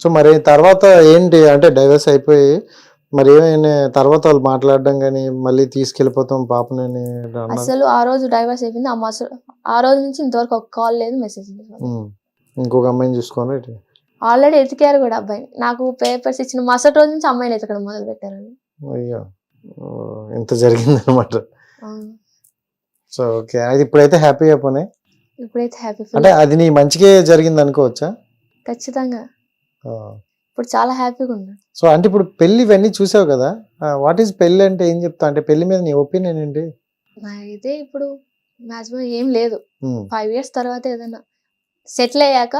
So మరి తర్వాత ఏంటి? అంటే డైవర్స్ అయిపోయి మరి ఏమైనా తర్వాత వాళ్ళు మాట్లాడడం కానీ మళ్ళీ తీసుకెళ్ళిపోతాం పాపని అని అన్నారు? అసలు ఆ రోజు డైవర్స్ అయిపోయింది. ఆ మస ఆ రోజు నుంచి ఇంతవరకు ఒక కాల్ లేదు మెసేజ్ లేదు. ఇంకొక అమ్మాయిని చూసుకోండి. ఆల్రెడీ ఎతికారు కూడా అబ్బాయి నాకు పేపర్స్ ఇచ్చిన మరుసటి రోజు నుంచి అమ్మాయిని ఎతకడం మొదలు పెట్టారు అయ్యో. ఇంత జరిగింది అనమాట సో ఓకే. అది ఇప్పుడైతే హ్యాపీగా పోనీ ఇప్పుడైతే హ్యాపీ అంటే అది నీ మంచిగా జరిగింది అనుకోవచ్చా? ఖచ్చితంగా. ఇప్పుడు చాలా హ్యాపీగా ఉన్నా. సో అంటే ఇప్పుడు పెళ్ళి ఇవన్నీ చూసావు కదా? వాట్ ఈస్ పెళ్ళి అంటే ఏం చెప్తా అంటే పెళ్ళి మీద నీ ఒపీనియన్ ఏంటి? నాకైతే ఇప్పుడు మాక్సిమం ఏం లేదు. ఫైవ్ ఇయర్స్ తర్వాత ఏదైనా సెటిల్ అయ్యాక.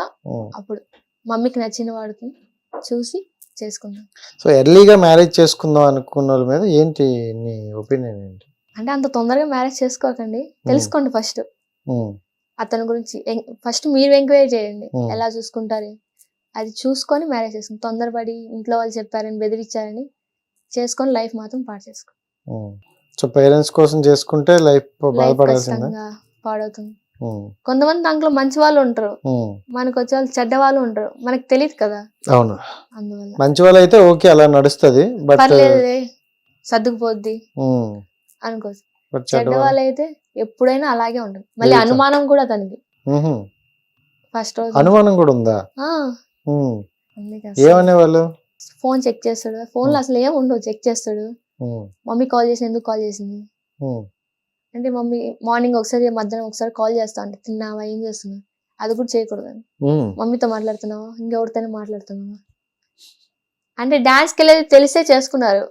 అప్పుడు మమ్మీకి నచ్చిన వాడికి చూసి చేసుకుందాం. సో ఎర్లీగా మ్యారేజ్ చేసుకుందాం అనుకున్న వాళ్ళ మీద ఏంటి నీ ఒపీనియన్ ఏంటి? అంటే అంత తొందరగా మ్యారేజ్ చేసుకోకండి. తెలుసుకోండి ఫస్ట్. అతని గురించి ఫస్ట్ మీరు ఎంక్వైరీ చేయండి. ఎలా చూసుకుంటారు? అది చూసుకొని మ్యారేజ్ చేసుకుని తొందరపడి ఇంట్లో వాళ్ళు చెప్పారని బెదిరించారని చేసుకొని లైఫ్ మాత్రం పాడు చేసుకో. సో పేరెంట్స్ కోసం చేసుకుంటే లైఫ్ బాధపడాల్సిందే. పాడవుతుంది. కొంతమంది దాంట్లో మంచి వాళ్ళు ఉంటారు. మనకు వచ్చే వాళ్ళు చెడ్డ వాళ్ళు ఉంటారు. మనకు తెలియదు కదా. అవును. అందువల్ల. మంచి వాళ్ళు అయితే ఓకే అలా నడుస్తుంది బట్ సర్దుకుపోద్ది అనుకోవచ్చు చెడ్డ వాళ్ళు అయితే ఎప్పుడైనా అలాగే ఉంటుంది మళ్ళీ. అనుమానం కూడా తనకి. ఫస్ట్ రోజు. అనుమానం కూడా ఉందా? ఏమనే వాళ్ళు ఫోన్ చెక్ చేస్తాడు. ఫోన్లో అసలు ఏం ఉండవు. చెక్ చేస్తాడు. మమ్మీ కాల్ చేసి ఎందుకు కాల్ చేసింది? అంటే మమ్మీ మార్నింగ్ ఒకసారి మధ్యాహ్నం ఒకసారి కాల్ చేస్తా అంటే తిన్నావా? ఏం చేస్తున్నావు? అది కూడా చేయకూడదు. మమ్మీతో మాట్లాడుతున్నావా? ఇంకెవరితోనే మాట్లాడుతున్నావా? అంటే డాన్స్కి వెళ్ళేది తెలిసే చేసుకున్నారు.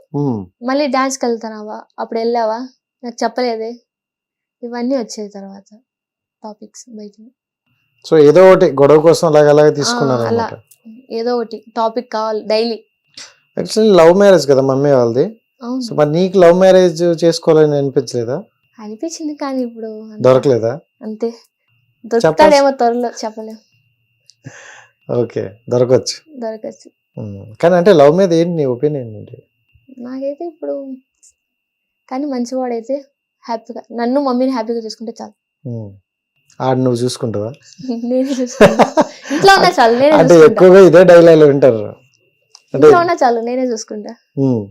మళ్ళీ డాన్స్కి వెళ్తున్నావా? అప్పుడు వెళ్ళావా? నాకు చెప్పలేదే. ఇవన్నీ వచ్చాయి తర్వాత టాపిక్స్ బయట సో ఏదో ఒకటి గొడవ కోసం అలాగ అలాగే తీసుకున్నారు అలా. అనమాట ఏదో ఒకటి టాపిక్ కావాలి డైలీ. యాక్చువల్లీ లవ్ మ్యారేజ్ కదా మమ్మీ వాళ్ళది. సో మరి నీకు లవ్ మ్యారేజ్ చేసుకోవాలని అనిపించలేదా? అనిపించింది కానీ ఇప్పుడు అంత- దొరకలేదా? అంతే. దొరుకుతాడేమో త్వరలో చెప్పలేం ఓకే దొరకవచ్చు దొరకచ్చు. ఉమ్. కానీ అంటే లవ్ మీద ఏంటి నీ ఒపీనియన్ ఏంటి? నాకైతే ఇప్పుడు కానీ మంచివాడైతే హ్యాపీగా నన్ను మమ్మీని హ్యాపీగా చూసుకుంటే చాలు. ఉమ్. ఆడ నువ్వు చూసుకుంటావా? నేనే చూసుకుంటా. ఇంట్లో ఉన్నా చాలు నేనే అంటే చూసుకుంటా. ఎక్కువగా ఇదే డైలాగ్ వింటారు. అంటే ఇంట్లో ఉన్నా చాలు నేనే చూసుకుంటా. ఉమ్.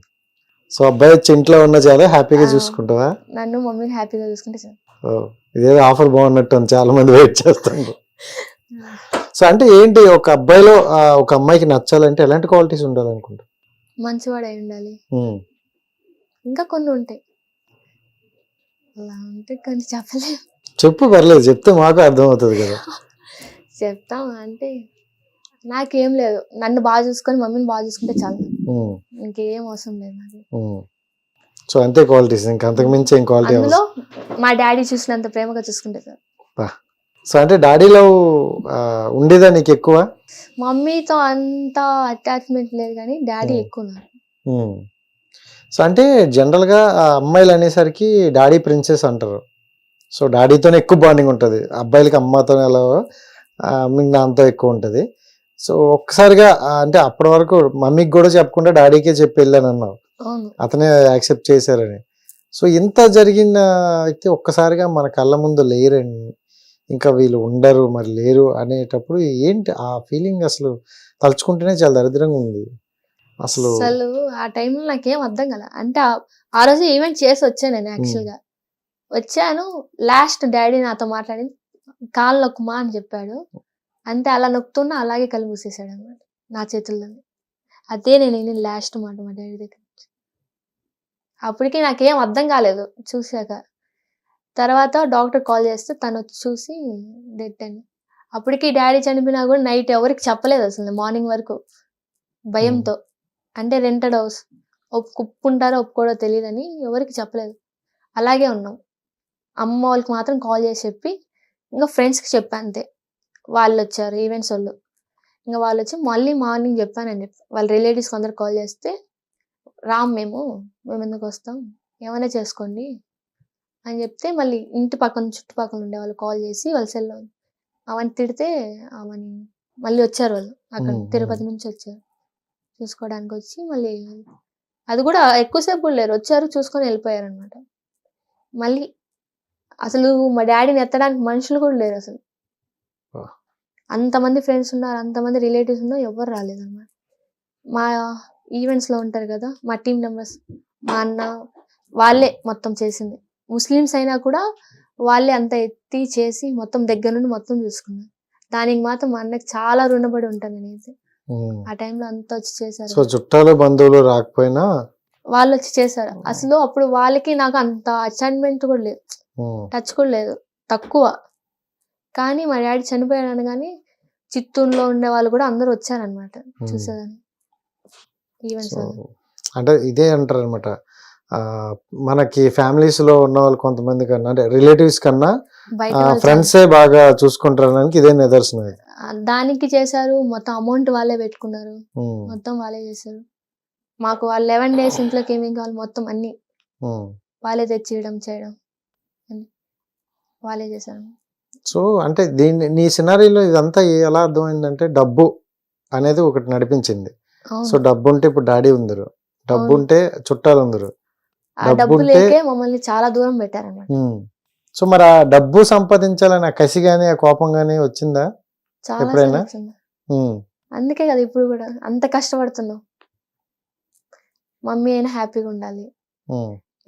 సో అబ్బాయి వచ్చి ఇంట్లో ఉన్న చాలా హ్యాపీగా ఆ. చూసుకుంటావా? నన్ను మమ్మీని హ్యాపీగా చూసుకుంటే చాలు. ఓ, ఇదేదో ఆఫర్ బాగున్నట్టు ఉంది. చాలా మంది వెయిట్ చేస్తారు సో అంటే ఏంటి ఒక అబ్బాయిలో ఆ, ఒక అమ్మాయికి నచ్చాలంటే ఎలాంటి క్వాలిటీస్ ఉండాలనుకుంటా మంచివాడై ఉండాలి. ఇంకా కొన్ని ఉంటాయి. అలా ఉంటే కొన్ని చెప్పలేము చెప్పు పర్లేదు చెప్తే మాకు అర్థమవుతుంది కదా. చెప్తాం అంటే నాకేం లేదు. నన్ను బాగా చూసుకొని మమ్మీని బాగా చూసుకుంటే చాలు. ఇంకేం అవసరం లేదు నాకు. సో అంతే క్వాలిటీస్ ఇంకా అంతకు మించి ఏం క్వాలిటీ అందులో మా డాడీ చూసినంత ప్రేమగా చూసుకుంటే చాలు. సో అంటే డాడీలో ఉండేదా నీకు ఎక్కువ? మమ్మీతో అంత అటాచ్మెంట్ లేదు కానీ డాడీ. ఎక్కువ. సో అంటే జనరల్గా అమ్మాయిలు అనేసరికి డాడీ ప్రిన్సెస్ అంటారు. సో డాడీతోనే ఎక్కువ బాండింగ్ ఉంటుంది. అబ్బాయిలకి అమ్మతో ఎలా మీకు దాంతో ఎక్కువ ఉంటుంది. సో ఒక్కసారిగా అంటే అప్పటి వరకు మమ్మీకి కూడా చెప్పకుండా డాడీకే చెప్పి వెళ్ళాను అన్నావు. అతనే యాక్సెప్ట్ చేశారని. సో ఇంత జరిగిన వ్యక్తి ఒక్కసారిగా మన కళ్ళ ముందు లేరని ఇంకా వీళ్ళు ఉండరు మరి లేరు అనేటప్పుడు ఏంటి ఆ ఫీలింగ్ అసలు? తలుచుకుంటేనే చాలా దరిద్రంగా ఉంది. అసలు అసలు ఆ టైంలో నాకేం అర్థం కదా అంటే ఆ- రోజు ఈవెంట్ చేసి వచ్చాను నేను యాక్చువల్గా వచ్చాను. లాస్ట్ డాడీ నాతో మాట్లాడి కాళ్ళు నొక్కుమా అని చెప్పాడు. అంతే అలా నొక్కుతున్నా అలాగే కళ్ళు మూసేసాడు అనమాట నా చేతుల్లోనే. అదే నేను లాస్ట్ మాట మా డాడీ దగ్గర నుంచి. అప్పటికి నాకేం అర్థం కాలేదు చూశాక. తర్వాత డాక్టర్ కాల్ చేస్తే తను వచ్చి చూసి డెడ్ అని అప్పటికి డాడీ చనిపోయినా కూడా నైట్ ఎవరికి చెప్పలేదు అసలు మార్నింగ్ వరకు. భయంతో. అంటే రెంటెడ్ హౌస్. ఒప్పుకుంటారో ఒప్పుకోడో తెలియదని ఎవరికి చెప్పలేదు. అలాగే ఉన్నాం. అమ్మ వాళ్ళకి మాత్రం కాల్ చేసి చెప్పి ఇంకా ఫ్రెండ్స్కి చెప్పా అంతే. వాళ్ళు వచ్చారు ఈవెంట్స్ వాళ్ళు. ఇంకా వాళ్ళు వచ్చి మళ్ళీ మార్నింగ్ చెప్పానని చెప్పి వాళ్ళ రిలేటివ్స్కి అందరు కాల్ చేస్తే రామ్ మేము మేము ఎందుకు వస్తాం? ఏమైనా చేసుకోండి అని చెప్తే మళ్ళీ ఇంటి పక్కన చుట్టుపక్కల ఉండే వాళ్ళు కాల్ చేసి వాళ్ళ సెల్లో అవన్నీ తిడితే ఆమెని మళ్ళీ వచ్చారు వాళ్ళు. అక్కడ. తిరుపతి నుంచి వచ్చారు. చూసుకోవడానికి వచ్చి మళ్ళీ అది కూడా ఎక్కువసేపు లేరు. వచ్చారు చూసుకొని వెళ్ళిపోయారు అనమాట మళ్ళీ అసలు మా డాడీని ఎత్తడానికి మనుషులు కూడా లేరు అసలు. అంతమంది ఫ్రెండ్స్ ఉన్నారు అంతమంది రిలేటివ్స్ ఉన్నారు ఎవరు రాలేదన్నమాట. మా ఈవెంట్స్లో ఉంటారు కదా మా టీం మెంబర్స్ మా అన్న వాళ్ళే మొత్తం చేసింది. ముస్లిమ్స్ అయినా కూడా వాళ్ళే అంత ఎత్తి చేసి మొత్తం దగ్గర నుండి మొత్తం చూసుకున్నారు. దానికి మాత్రం మా అన్నకి చాలా రుణపడి ఉంటాను నేనైతే. ఆ టైంలో అంతా వచ్చి చేశారు. సో చుట్టాలు బంధువులు రాకపోయినా వాళ్ళు వచ్చి చేశారు. అసలు అప్పుడు వాళ్ళకి నాకు అంత అసైన్మెంట్ కూడా లేదు. టచ్ కూడా లేదు. తక్కువ. కానీ మా డాడీ చనిపోయాడు అనగానే చిత్తూరులో ఉండే వాళ్ళు కూడా అందరూ వచ్చారనమాట. చూసేదాన్ని. ఈవెంట్స్ అంటే ఇదే అంటారు అనమాట మనకి ఫ్యామిలీస్లో ఉన్న వాళ్ళు కొంతమంది కన్నా అంటే రిలేటివ్స్ కన్నా ఫ్రెండ్సే బాగా చూసుకుంటారనడానికి ఇదే నిదర్శనం దానికి చేశారు. మొత్తం అమౌంట్ వాళ్ళే పెట్టుకున్నారు. మొత్తం వాళ్ళే చేశారు. మాకు వాళ్ళు లెవెన్ డేస్ ఇంట్లోకి ఏమేం కావాలి మొత్తం అన్ని. వాళ్ళే తెచ్చియడం చేయడం. వాళ్ళే చేశారు. సో అంటే దీన్ని నీ సినారీలో ఇదంతా ఎలా అర్థమైందంటే డబ్బు అనేది ఒకటి నడిపించింది. సో డబ్బు ఉంటే ఇప్పుడు డాడీ ఉందరు. డబ్బు. ఉంటే చుట్టాలు ఉందరు. డబ్బు లేకే మమ్మల్ని చాలా దూరం పెట్టారన్నమాట. సో మరి ఆ డబ్బు సంపాదించాలని ఆ కసి గానీ ఆ కోపం గానీ వచ్చిందా? ఎప్పుడైనా? అందుకే కదా ఇప్పుడు కూడా అంత కష్టపడుతున్నాం. మమ్మీ అయినా హ్యాపీగా ఉండాలి.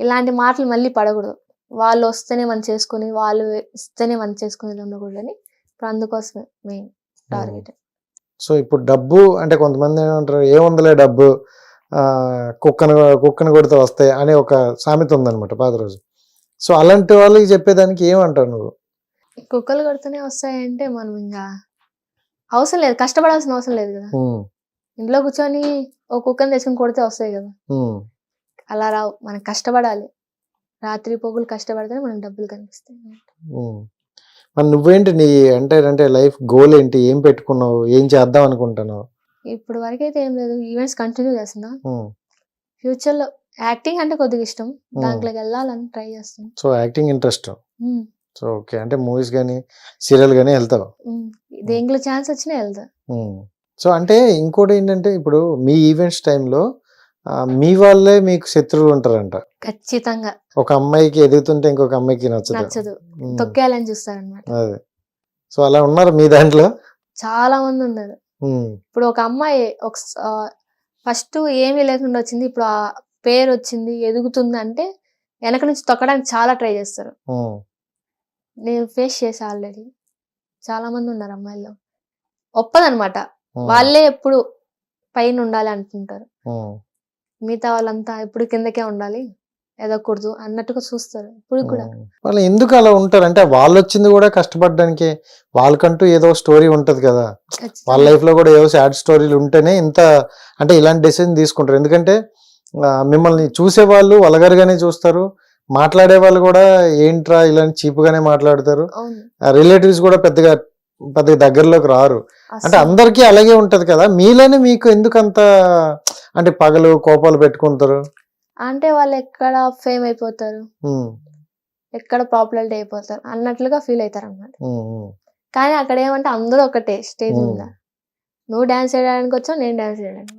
ఇలాంటి మాటలు మళ్ళీ పడకూడదు. వాళ్ళు వస్తేనే మనం చేసుకుని వాళ్ళు ఇస్తేనే మనం చేసుకునేది ఉండకూడదని ఇప్పుడు అందుకోసమే మెయిన్ టార్గెట్ సో ఇప్పుడు డబ్బు అంటే కొంతమంది ఏమంటారు ఏముందిలే డబ్బు? కుక్కను కుక్కను కొడితే వస్తాయి అనే ఒక సామెత ఉందన్నమాట పాత రోజు. సో అలాంటి వాళ్ళకి చెప్పేదానికి ఏమంటావు నువ్వు? కుక్కలు కొడుతూనే వస్తాయంటే మనం ఇంకా అవసరం లేదు కష్టపడాల్సిన అవసరం లేదు కదా. ఉమ్, ఇంట్లో కూర్చొని ఓ కుక్కని తెచ్చుకొని కొడితే వస్తాయి కదా. ఉమ్, అలా రావు మనం కష్టపడాలి. రాత్రి పొగులు కష్టపడితేనే మనకు డబ్బులు కనిపిస్తాయి. మరి నువ్వేంటి నీ అంటే అంటే లైఫ్ గోల్ ఏంటి? ఏం పెట్టుకున్నావు? ఏం చేద్దాం అనుకుంటున్నావు? ఇప్పుడు వరకు అయితే ఏం లేదు. ఈవెంట్స్ కంటిన్యూ చేస్తున్నా. ఫ్యూచర్లో యాక్టింగ్ అంటే కొద్దిగా ఇష్టం. దాంట్లోకి వెళ్ళాలని ట్రై చేస్తాను so acting interest. So okay. అంటే మూవీస్ కానీ సీరియల్ కానీ వెళ్తావు. దేంట్లో ఛాన్స్ వచ్చినా వెళ్తా. సో అంటే ఇంకోటి ఏంటంటే ఇప్పుడు మీ ఈవెంట్స్ టైంలో మీ వాళ్ళే మీకు శత్రువులు ఉంటారంట. ఖచ్చితంగా. ఒక అమ్మాయికి ఎదుగుతుంటే ఇంకొక అమ్మాయికి నచ్చదు. తొక్కేయాలని చూస్తారనమాట అదే. సో అలా ఉన్నారు మీ దాంట్లో? చాలా మంది ఉన్నారు. ఇప్పుడు ఒక అమ్మాయి ఒక ఫస్ట్ ఏమీ లేకుండా వచ్చింది. ఇప్పుడు ఆ పేరు వచ్చింది ఎదుగుతుంది అంటే వెనక నుంచి తొక్కడానికి చాలా ట్రై చేస్తారు. నేను ఫేస్ చేసా ఆల్రెడీ. చాలా మంది ఉన్నారు అమ్మాయిల్లో. ఒప్పదనమాట వాళ్ళే ఎప్పుడు పైన ఉండాలి అనుకుంటారు మిగతా వాళ్ళంతా ఎప్పుడు కిందకే ఉండాలి ఎదగకూడదు అన్నట్టుగా చూస్తారు ఇప్పుడు కూడా. వాళ్ళు ఎందుకు అలా ఉంటారు? అంటే వాళ్ళు వచ్చింది కూడా కష్టపడడానికి వాళ్ళకంటూ ఏదో స్టోరీ ఉంటది కదా. వాళ్ళ. లైఫ్లో కూడా ఏవో సాడ్ స్టోరీలు ఉంటేనే ఇంత అంటే ఇలాంటి డెసిషన్ తీసుకుంటారు. ఎందుకంటే మిమ్మల్ని చూసే వాళ్ళు వలగరుగానే చూస్తారు మాట్లాడే వాళ్ళు కూడా ఏంట్రా ఇలాంటి చీపుగానే మాట్లాడతారు. అవును. రిలేటివ్స్ కూడా పెద్దగా పెద్దగా దగ్గరలోకి రారు. అంటే. అందరికీ అలాగే ఉంటది కదా. మీలోనే మీకు ఎందుకు అంత అంటే పగలు కోపాలు పెట్టుకుంటారు? అంటే వాళ్ళు ఎక్కడ ఫేమ్ అయిపోతారు? ఎక్కడ పాపులారిటీ అయిపోతారు? అన్నట్లుగా ఫీల్ అవుతారు అన్నమాట కానీ అక్కడ ఏమంటే అందరూ ఒకటే స్టేజ్. మీద. నువ్వు డాన్స్ చేయడానికి వచ్చావు నేను డాన్స్ చేయడానికి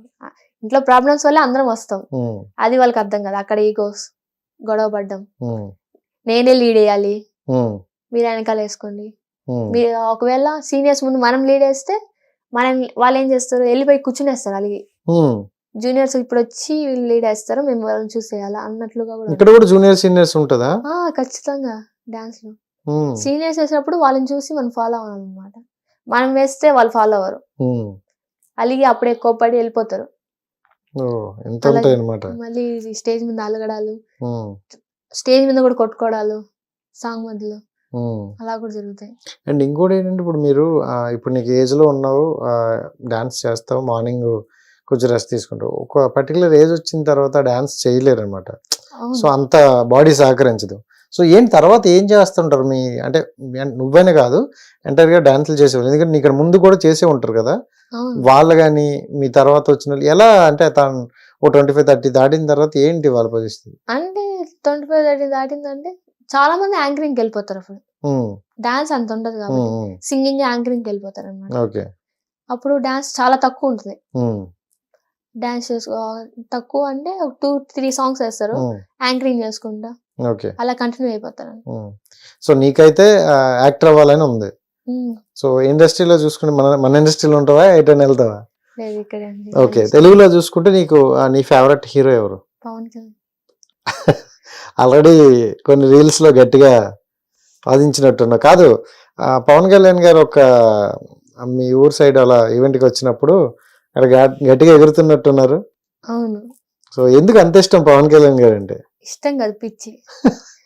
ఇంట్లో ప్రాబ్లమ్స్ వల్ల అందరం వస్తాం. అది వాళ్ళకి అర్థం కదా. అక్కడ ఈగోస్ గొడవ పడ్డం. నేనే లీడ్ వేయాలి మీరు వెనకాల వేసుకోండి. మీరు ఒకవేళ సీనియర్స్ ముందు మనం లీడ్ వేస్తే మనం వాళ్ళు ఏం చేస్తారు? వెళ్ళిపోయి కూర్చునేస్తారు. అలాగే. జూనియర్స్ ఇప్పుడు వచ్చి వీళ్ళు లీడ్ వేస్తారు మేము వాళ్ళని చూసేయాలి అన్నట్లుగా కూడా ఇక్కడ కూడా జూనియర్ సీనియర్స్ ఉంటుందా? ఖచ్చితంగా డాన్స్లో. సీనియర్స్ వేసినప్పుడు వాళ్ళని చూసి మనం ఫాలో అవ్వాలన్నమాట. మనం వేస్తే వాళ్ళు ఫాలో అవ్వరు. అలిగి అప్పుడే కోప్పడి వెళ్ళిపోతారు. మళ్ళీ స్టేజ్ మీద అలగడాలు స్టేజ్ మీద కూడా కొట్టుకోవడాలు సాంగ్ మధ్యలో అలా కూడా జరుగుతాయి. అండ్ ఇంకోటి ఏంటంటే ఇప్పుడు మీరు ఇప్పుడు నీకు ఏజ్లో ఉన్నావు డాన్స్ చేస్తావు మార్నింగ్ కొంచెం రెస్ట్ తీసుకుంటావు ఒక పర్టికులర్ ఏజ్ వచ్చిన తర్వాత డాన్స్ చేయలేరు అనమాట సో అంత బాడీ సహకరించదు. సో ఏంటి తర్వాత ఏం చేస్తుంటారు మీ అంటే నువ్వైనా కాదు ఎంటైర్గా డాన్సులు చేసేవాళ్ళు. ఎందుకంటే ఇక్కడ ముందు కూడా చేసే ఉంటారు కదా. వాళ్ళు కానీ మీ తర్వాత వచ్చిన వాళ్ళు ఎలా అంటే తను ఓ ట్వంటీ ఫైవ్ థర్టీ దాటిన తర్వాత ఏంటి వాళ్ళ పరిస్థితి? అంటే ట్వంటీ ఫైవ్ థర్టీ దాటిందంటే చాలా మంది యాంకరింగ్ వెళ్ళిపోతారు అప్పుడు. డాన్స్ అంత ఉండదు కాబట్టి. సింగింగ్ యాంకరింగ్ వెళ్ళిపోతారు అనమాట ఓకే. అప్పుడు డాన్స్ చాలా తక్కువ ఉంటుంది. డాన్స్ చేసుకో తక్కువ అంటే ఒక టూ త్రీ సాంగ్స్ వేస్తారు. యాంకరింగ్ చేసుకుంటా. ఓకే. అలా కంటిన్యూ అయిపోతారు సో నీకైతే యాక్టర్ అవ్వాలని ఉంది. సో ఇండస్ట్రీలో చూసుకుంటే మన మన ఇండస్ట్రీలో ఉంటావా? ఎటైనా వెళ్తావా? ఓకే. తెలుగులో చూసుకుంటే నీకు నీ ఫేవరెట్ హీరో ఎవరు? పవన్ కళ్యాణ్. ఆల్రెడీ కొన్ని రీల్స్లో గట్టిగా వాదించినట్టున్నావు కాదు పవన్ కళ్యాణ్ గారు ఒక మీ ఊరు సైడ్ అలా ఈవెంట్కి వచ్చినప్పుడు అక్కడ గట్టిగా ఎగురుతున్నట్టున్నారు. అవును. సో ఎందుకు అంత ఇష్టం పవన్ కళ్యాణ్ గారు అంటే ఇష్టం కాదు పిచ్చి.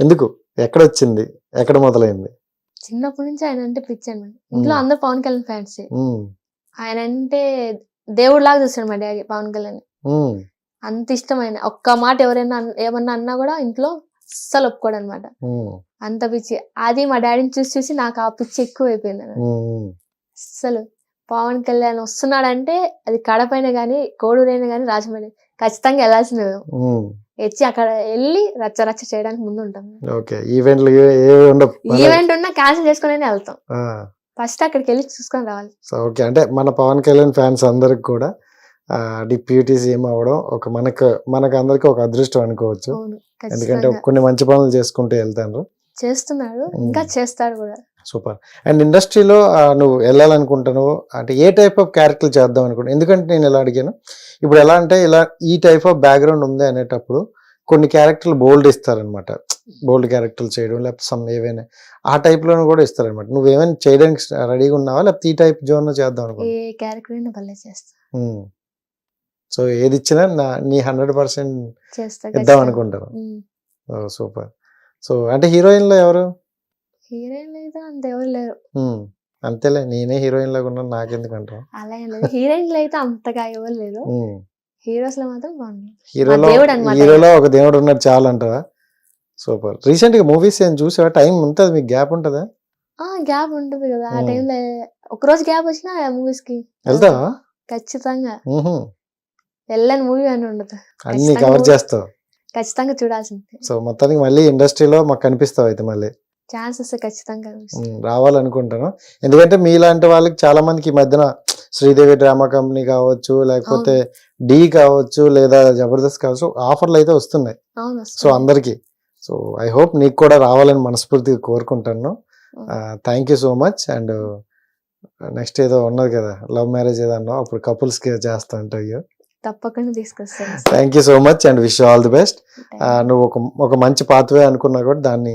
ఎందుకు? ఎక్కడ వచ్చింది ఎక్కడ మొదలైంది? చిన్నప్పటి నుంచి ఆయన అంటే పిచ్చి అనమాట ఇంట్లో. అందరు పవన్ కళ్యాణ్ ఫ్యాన్స్ ఆయన అంటే దేవుడు లాగా చూస్తాడు మా డాడీ పవన్ కళ్యాణ్. అంత ఇష్టమైన ఒక్క మాట ఎవరైనా ఏమన్నా అన్నా కూడా ఇంట్లో అస్సలు ఒప్పుకోడు అనమాట అంత పిచ్చి. అది మా డాడీని చూసి చూసి నాకు ఆ పిచ్చి ఎక్కువ అయిపోయింది అన్నమాట. పవన్ కళ్యాణ్ వస్తున్నాడంటే అది కడపైన కానీ కోడూరైనా కానీ రాజమండ్రి ఖచ్చితంగా వెళ్ళాల్సిందే. వచ్చి అక్కడ వెళ్ళి రచ్చ రచ్చ చేయడానికి ముందు ఉంటాం ఓకే ఈవెంట్లు ఈవెంట్ ఉన్నా క్యాన్సిల్ చేసుకునే వెళ్తాం. ఫస్ట్ అక్కడికి వెళ్ళి చూసుకొని రావాలి. ఓకే. అంటే మన పవన్ కళ్యాణ్ ఫ్యాన్స్ అందరికి కూడా డిప్యూటీ సీఎం అవ్వడం ఒక మనకు మనకు అందరికి ఒక అదృష్టం అనుకోవచ్చు. ఎందుకంటే కొన్ని మంచి పనులు చేసుకుంటూ వెళ్తాను చేస్తున్నాడు. ఇంకా చేస్తాడు కూడా. సూపర్. అండ్ ఇండస్ట్రీలో నువ్వు వెళ్ళాలనుకుంటున్నావు అంటే ఏ టైప్ ఆఫ్ క్యారెక్టర్ చేద్దాం అనుకుంటున్నావు? ఎందుకంటే నేను ఇలా అడిగాను. ఇప్పుడు ఎలా అంటే ఇలా ఈ టైప్ ఆఫ్ బ్యాక్గ్రౌండ్ ఉంది అనేటప్పుడు కొన్ని క్యారెక్టర్లు బోల్డ్ ఇస్తారనమాట బోల్డ్ క్యారెక్టర్లు చేయడం లేకపోతే సమ్ ఏవైనా ఆ type లోను కూడా ఇస్తారనమాట నువ్వు ఏమైనా చేయడానికి రెడీగా ఉన్నావా? లేకపోతే ఈ టైప్ జోన్ చేద్దాం అనుకుంటున్నావు? సో ఏది ఇచ్చినా నా నీ హండ్రెడ్ పర్సెంట్ ఇద్దాం. అనుకుంటాను. సూపర్. సో అంటే హీరోయిన్లో ఎవరు? హీరోయిన్ లేదు అంత ఎవరు లేరు. అంతేలే నేనే హీరోయిన్ లాగా ఉన్నాను నాకెందుకంటావు అలా ఏం లేదు. హీరోయిన్లు అయితే అంతగా ఎవరు లేరు. హీరోస్లో మాత్రం బాగుంది హీరోలో హీరోలో ఒక దేవుడు ఉన్నాడు చాలు అంటావా? సూపర్. రీసెంట్గా మూవీస్ ఏం చూసావా? టైం ఉంటుంది మీకు గ్యాప్ ఉంటుందా? ఆ గ్యాప్ ఉంటుంది కదా ఆ ఉమ్. టైంలో ఒక రోజు గ్యాప్ వచ్చినా మూవీస్కి వెళ్తావా? ఖచ్చితంగా. వెళ్ళని మూవీ అని ఉండదు. అన్ని కవర్ చేస్తావు. ఖచ్చితంగా చూడాల్సిందే. సో మొత్తానికి మళ్ళీ ఇండస్ట్రీలో మాకు కనిపిస్తావు అయితే మళ్ళీ. ఛాన్స్ వస్తే ఖచ్చితంగా రావాలనుకుంటాను ఎందుకంటే మీలాంటి వాళ్ళకి చాలా మందికి ఈ మధ్యన శ్రీదేవి డ్రామా కంపెనీ కావచ్చు లేకపోతే డి కావచ్చు లేదా జబర్దస్త్ కావచ్చు ఆఫర్లు అయితే వస్తున్నాయి. సో. అందరికి. సో ఐ హోప్ నీకు కూడా రావాలని మనస్ఫూర్తిగా కోరుకుంటాను thank you so much and next ఏదో ఉన్నది కదా లవ్ మ్యారేజ్ ఏదో అన్నావు అప్పుడు couples కి చేస్తా ఇంటర్వ్యూ తప్పకుండా తీసుకొస్తాను. Thank you so much and wish all the best నువ్వు ఒక ఒక మంచి పాత్వే అనుకున్నా కూడా దాన్ని